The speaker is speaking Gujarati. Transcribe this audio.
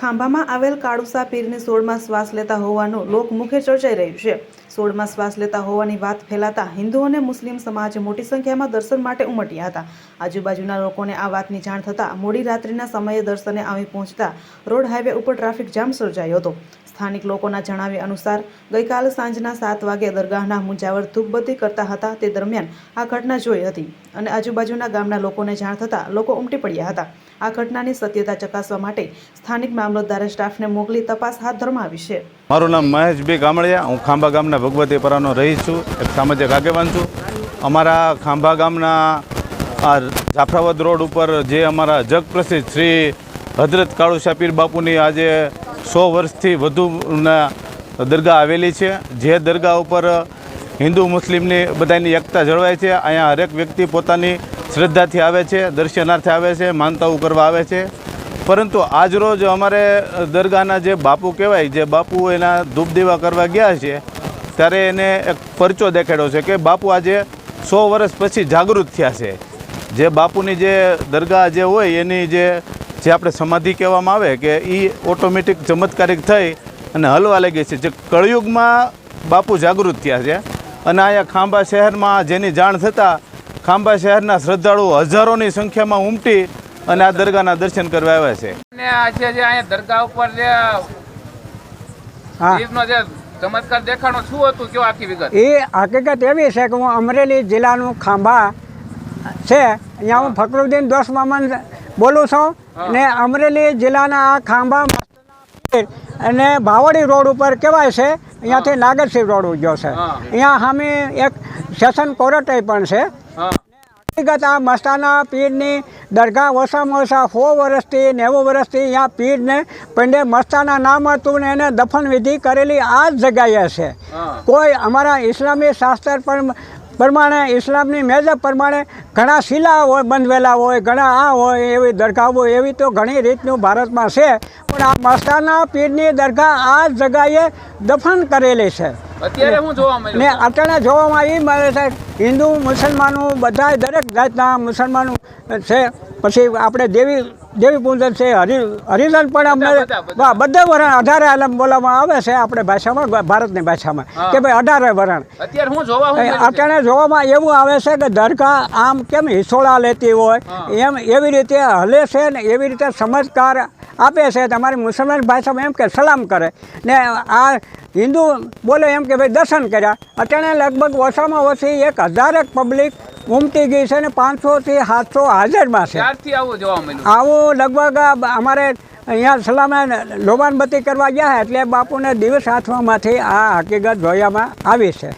ખાંભામાં આવેલ કાળુસા પીરની સોળમાં શ્વાસ લેતા હોવાનું લોકમુખે ચર્ચાઈ રહ્યું છે. સોળમાં શ્વાસ લેતા હોવાની વાત ફેલાતા હિન્દુ અને મુસ્લિમ સમાજ મોટી સંખ્યામાં દર્શન માટે ઉમટ્યા હતા. આજુબાજુના લોકોને આ વાતની જાણ થતાં મોડી રાત્રિના સમયે દર્શને આવી પહોંચતા રોડ હાઈવે ઉપર ટ્રાફિક જામ સર્જાયો હતો. સ્થાનિક લોકોના જણાવ્યા અનુસાર, ગઈકાલ સાંજના સાત વાગે દરગાહના મુંજાવર ધૂપબત્તી કરતા હતા તે દરમિયાન આ ઘટના જોઈ હતી અને આજુબાજુના ગામના લોકોને જાણ થતાં લોકો ઉમટી પડ્યા હતા. આ ઘટનાની સત્યતા ચકાસવા માટે સ્થાનિક મામલતદારે સ્ટાફને મોકલી તપાસ હાથ ધરમાવી છે. મારું નામ મહેશભાઈ ગામડિયા. હું ખાંભા ગામના ભગવતીપરાનો રહીશ છું. એક સામાજિક આગેવાન છું. અમારા ખાંભા ગામના આ જાફરાબાદ રોડ ઉપર જે અમારા જગપ્રસિદ્ધ શ્રી હજરત કાળુ પીર બાપુની આજે સો વર્ષથી વધુના દરગાહ આવેલી છે. જે દરગાહ ઉપર હિન્દુ મુસ્લિમની બધાની એકતા જળવાય છે. અહીંયા હરેક વ્યક્તિ પોતાની શ્રદ્ધાથી આવે છે, દર્શનાર્થે આવે છે, માનતાઓ કરવા આવે છે. પરંતુ આજરોજ અમારે દરગાહના જે બાપુ કહેવાય, જે બાપુ એના ધૂપ દીવા કરવા ગયા છે, ત્યારે એને એક પરચો દેખાડ્યો છે કે, બાપુ, આજે સો વર્ષ પછી જાગૃત થયા છે. જે બાપુની જે દરગાહ જે હોય, એની જે જે આપણે સમાધિ કહેવામાં આવે કે એ ઓટોમેટિક ચમત્કારિક થઈ અને હલવા લાગી છે. જે કળિયુગમાં બાપુ જાગૃત થયા છે અને અહીંયા ખાંભા શહેરમાં જેની જાણ થતાં, ખાંભા શહેરના શ્રદ્ધાળુઓ હજારોની સંખ્યામાં ઉમટી અને આ દરગાહના દર્શન કરવા આવ્યા છે. અને આજે જે અહીંયા દરગાહ ઉપર જે હા. પીરનો જે ચમત્કાર દેખાણો શું હતું કયો આખી વિગત? એ હકીકત એવી છે કે હું અમરેલી જિલ્લાનું ખાંભા છે. અહીંયા હું ફકરુદ્દીન દોસ્ત મામન બોલું છું. ને અમરેલી જિલ્લાના આ ખાંભા અને ભાવડી રોડ ઉપર કહેવાય છે. અહીંયાથી નાગરસિંહ રોડ ઉજ્યો છે. અહીંયા સામે એક સેશન કોર્ટ પણ છે. હકીકત આ મસ્તાના પીરની દરગાહ ઓછામાં ઓછા સો વર્ષથી નેવું વર્ષથી અહીંયા પીરને પંડે મસ્તાના નામ હતું ને એને દફન વિધિ કરેલી આ જ જગ્યાએ છે. કોઈ અમારા ઇસ્લામી શાસ્ત્ર પર પ્રમાણે ઇસ્લામની મેજબ પ્રમાણે ઘણા શિલા હોય બંધવેલા હોય ઘણા આ હોય એવી દરગાહ હોય એવી તો ઘણી રીતનું ભારતમાં છે. પણ આ મસ્તાના પીરની દરગાહ આ જગાએ દફન કરેલી છે. અત્યારે હું જોવા ને મળ્યું અત્યારે જોવામાં એ મળે છે હિન્દુ મુસલમાનો બધા દરેક જાતના મુસલમાનો છે. પછી આપણે દેવી દેવી પૂજન છે હરિ હરિજન પણ અમને બધા, વરણ અઢારે આલમ બોલવામાં આવે છે આપણે ભાષામાં ભારતની ભાષામાં. કે ભાઈ અઢારે વરણ. અત્યારે હું જોવા? અત્યારે જોવામાં એવું આવે છે કે દરગાહ આમ કેમ હિસોળા લેતી હોય? એમ એવી રીતે હલે છે ને એવી રીતે સમજકાર આપે છે તમારી મુસલમાન ભાષામાં એમ કે સલામ કરે. ને આ હિન્દુ બોલે એમ કે ભાઈ દર્શન કર્યા. અત્યારે લગભગ ઓછામાં ઓછી એક હજારેક પબ્લિક ઉમટી ગઈ છે ને પાંચસોથી સાતસો હાજરમાં છે. આવું લગભગ અમારે અહીંયા સલામે લોબાનબત્તી કરવા ગયા એટલે બાપુને દિવસ હાથવામાંથી આ હકીકત જોયામાં આવી છે.